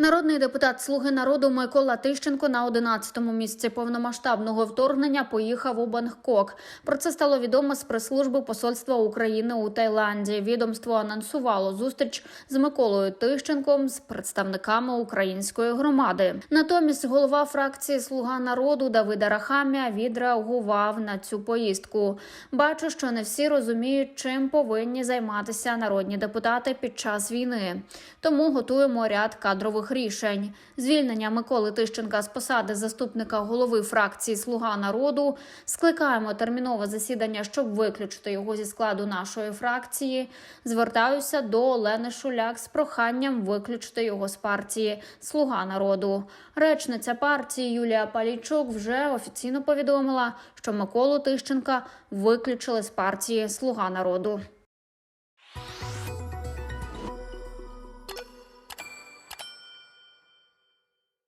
Народний депутат Слуги народу Микола Тищенко на 11-му місці повномасштабного вторгнення поїхав у Бангкок. Про це стало відомо з прес-служби посольства України у Таїланді. Відомство анонсувало зустріч з Миколою Тищенком з представниками української громади. Натомість голова фракції Слуга народу Давида Рахамія відреагував на цю поїздку. Бачу, що не всі розуміють, чим повинні займатися народні депутати під час війни. Тому готуємо ряд кадрових рішень. Звільнення Миколи Тищенка з посади заступника голови фракції Слуга народу. Скликаємо термінове засідання, щоб виключити його зі складу нашої фракції. Звертаюся до Олени Шуляк з проханням виключити його з партії Слуга народу. Речниця партії Юлія Палійчук вже офіційно повідомила, що Миколу Тищенка виключили з партії Слуга народу.